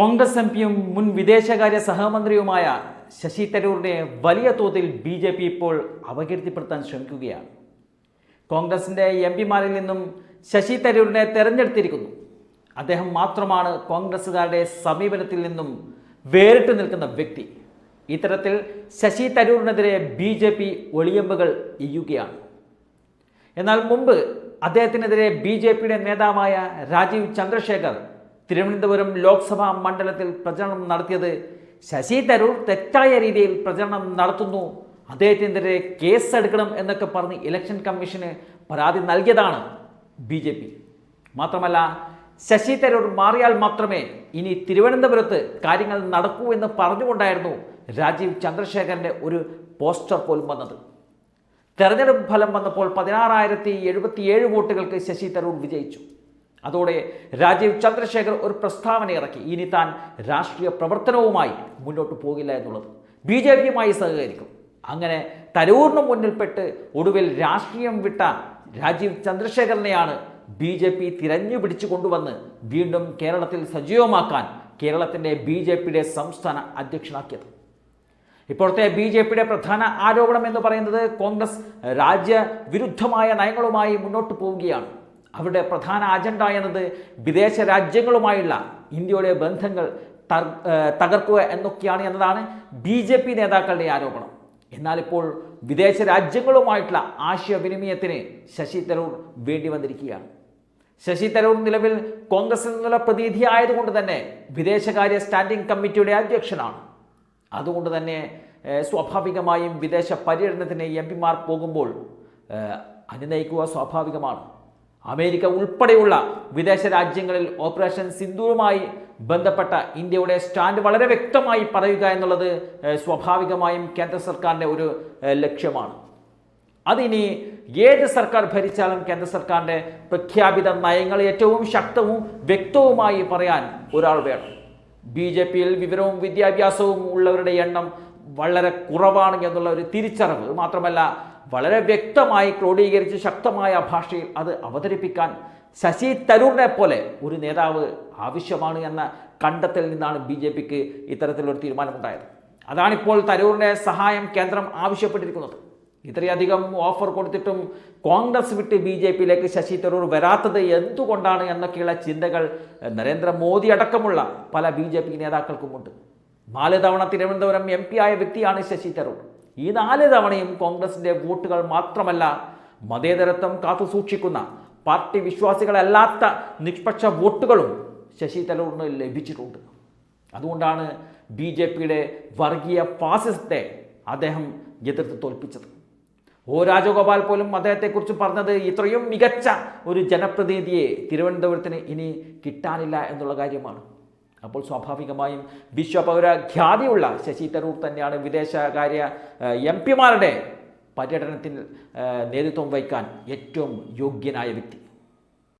Congress M പിയും മുൻ വിദേശകാര്യ സഹമന്ത്രിയുമായ ശശി തരൂരിനെ വലിയ തോതിൽ ബി ജെ പി ഇപ്പോൾ അപകീർത്തിപ്പെടുത്താൻ ശ്രമിക്കുകയാണ്. കോൺഗ്രസിന്റെ എം പിമാരിൽ നിന്നും ശശി തരൂരിനെ തെരഞ്ഞെടുത്തിരിക്കുന്നു. അദ്ദേഹം മാത്രമാണ് കോൺഗ്രസ്സുകാരുടെ സമീപനത്തിൽ നിന്നും വേറിട്ട് നിൽക്കുന്ന വ്യക്തി. ഇത്തരത്തിൽ ശശി തരൂരിനെതിരെ ബി ജെ പി ഒളിയമ്പുകൾ എയ്യുകയാണ് എന്നാൽ മുമ്പ് അദ്ദേഹത്തിനെതിരെ ബി ജെ പിയുടെ നേതാവായ രാജീവ് ചന്ദ്രശേഖർ തിരുവനന്തപുരം ലോക്സഭാ മണ്ഡലത്തിൽ പ്രചരണം നടത്തിയത് ശശി തരൂർ തെറ്റായ രീതിയിൽ പ്രചരണം നടത്തുന്നു. അദ്ദേഹത്തിനെതിരെ കേസെടുക്കണം എന്നൊക്കെ പറഞ്ഞ് ഇലക്ഷൻ കമ്മീഷന് പരാതി നൽകിയതാണ് ബി ജെ പി. മാത്രമല്ല ശശി തരൂർ മാറിയാൽ മാത്രമേ ഇനി തിരുവനന്തപുരത്ത് കാര്യങ്ങൾ നടക്കൂ എന്ന് പറഞ്ഞുകൊണ്ടായിരുന്നു രാജീവ് ചന്ദ്രശേഖരന്റെ ഒരു പോസ്റ്റർ പോലും വന്നത്. തെരഞ്ഞെടുപ്പ് ഫലം വന്നപ്പോൾ പതിനാറായിരത്തി എഴുപത്തിയേഴ് വോട്ടുകൾക്ക് ശശി തരൂർ വിജയിച്ചു. അതോടെ രാജീവ് ചന്ദ്രശേഖർ ഒരു പ്രസ്താവന ഇറക്കി. ഇനി താൻ രാഷ്ട്രീയ പ്രവർത്തനവുമായി മുന്നോട്ട് പോകില്ല എന്നുള്ളത് ബി ജെ പിയുമായി സഹകരിക്കും. അങ്ങനെ തരൂറിന് മുന്നിൽപ്പെട്ട് ഒടുവിൽ രാഷ്ട്രീയം വിട്ട രാജീവ് ചന്ദ്രശേഖരനെയാണ് ബി ജെ പി തിരഞ്ഞു പിടിച്ചു കൊണ്ടുവന്ന് വീണ്ടും കേരളത്തിൽ സജീവമാക്കാൻ കേരളത്തിന്റെ ബി ജെ പിയുടെ സംസ്ഥാന അധ്യക്ഷനാക്കിയത്. ഇപ്പോഴത്തെ ബി ജെ പിയുടെ പ്രധാന ആരോപണം എന്ന് പറയുന്നത് കോൺഗ്രസ് രാജ്യവിരുദ്ധമായ നയങ്ങളുമായി മുന്നോട്ട് പോവുകയാണ്. അവരുടെ പ്രധാന അജണ്ട എന്നത് വിദേശ രാജ്യങ്ങളുമായുള്ള ഇന്ത്യയുടെ ബന്ധങ്ങൾ തകർക്കുക എന്നൊക്കെയാണ് എന്നതാണ് ബി ജെ പി നേതാക്കളുടെ ആരോപണം. എന്നാൽ ഇപ്പോൾ വിദേശ രാജ്യങ്ങളുമായിട്ടുള്ള ആശയവിനിമയത്തിന് ശശി തരൂർ വേണ്ടി വന്നിരിക്കുകയാണ് ശശി തരൂർ നിലവിൽ കോൺഗ്രസിൽ നിന്നുള്ള പ്രതിനിധി ആയതുകൊണ്ട് തന്നെ വിദേശകാര്യ സ്റ്റാൻഡിംഗ് കമ്മിറ്റിയുടെ അധ്യക്ഷനാണ്. അതുകൊണ്ട് തന്നെ സ്വാഭാവികമായും വിദേശ പര്യടനത്തിന് എം പിമാർ പോകുമ്പോൾ അനുനയിക്കുക സ്വാഭാവികമാണ്. അമേരിക്ക ഉൾപ്പെടെയുള്ള വിദേശ രാജ്യങ്ങളിൽ ഓപ്പറേഷൻ സിന്ദൂറുമായി ബന്ധപ്പെട്ട ഇന്ത്യയുടെ സ്റ്റാൻഡ് വളരെ വ്യക്തമായി പറയുക എന്നുള്ളത് സ്വാഭാവികമായും കേന്ദ്ര സർക്കാരിന്റെ ഒരു ലക്ഷ്യമാണ്. അതിനി ഏത് സർക്കാർ ഭരിച്ചാലും കേന്ദ്ര സർക്കാരിന്റെ പ്രഖ്യാപിത നയങ്ങൾ ഏറ്റവും ശക്തവും വ്യക്തവുമായി പറയാൻ ഒരാൾ വേണം. ബി ജെ പിയിൽ വിവരവും വിദ്യാഭ്യാസവും ഉള്ളവരുടെ എണ്ണം വളരെ കുറവാണ് എന്നുള്ള ഒരു തിരിച്ചറിവ് മാത്രമല്ല വളരെ വ്യക്തമായി ക്രോഡീകരിച്ച് ശക്തമായ ഭാഷയിൽ അത് അവതരിപ്പിക്കാൻ ശശി തരൂറിനെ പോലെ ഒരു നേതാവ് ആവശ്യമാണ് എന്ന കണ്ടെത്തലിൽ നിന്നാണ് ബി ജെ പിക്ക് ഇത്തരത്തിലൊരു തീരുമാനമുണ്ടായത്. അതാണിപ്പോൾ തരൂറിന്റെ സഹായം കേന്ദ്രം ആവശ്യപ്പെട്ടിരിക്കുന്നത്. ഇത്രയധികം ഓഫർ കൊടുത്തിട്ടും കോൺഗ്രസ് വിട്ട് ബി ജെ പിയിലേക്ക് ശശി തരൂർ വരാത്തത് എന്തുകൊണ്ടാണ് എന്നൊക്കെയുള്ള ചിന്തകൾ നരേന്ദ്രമോദി അടക്കമുള്ള പല ബി ജെ പി നേതാക്കൾക്കുമുണ്ട്. നാല് തവണ തിരുവനന്തപുരം എം പി ആയ വ്യക്തിയാണ് ശശി തരൂർ. ഈ നാല് തവണയും കോൺഗ്രസിന്റെ വോട്ടുകൾ മാത്രമല്ല മതേതരത്വം കാത്തുസൂക്ഷിക്കുന്ന പാർട്ടി വിശ്വാസികളല്ലാത്ത നിഷ്പക്ഷ വോട്ടുകളും ശശി തരൂറിന് ലഭിച്ചിട്ടുണ്ട്. അതുകൊണ്ടാണ് ബി ജെ പിയുടെ വർഗീയ ഫാസിസത്തെ അദ്ദേഹം എതിർത്ത് തോൽപ്പിച്ചത്. ഒ രാജഗോപാൽ പോലും അദ്ദേഹത്തെക്കുറിച്ച് പറഞ്ഞത് ഇത്രയും മികച്ച ഒരു ജനപ്രതിനിധിയെ തിരുവനന്തപുരത്തിന് ഇനി കിട്ടാനില്ല എന്നുള്ള കാര്യമാണ്. അപ്പോൾ സ്വാഭാവികമായും വിശ്വപൗര ഖ്യാതിയുള്ള ശശി തരൂർ തന്നെയാണ് വിദേശകാര്യ എം പിമാരുടെ പര്യടനത്തിൽ നേതൃത്വം വഹിക്കാൻ ഏറ്റവും യോഗ്യനായ വ്യക്തി.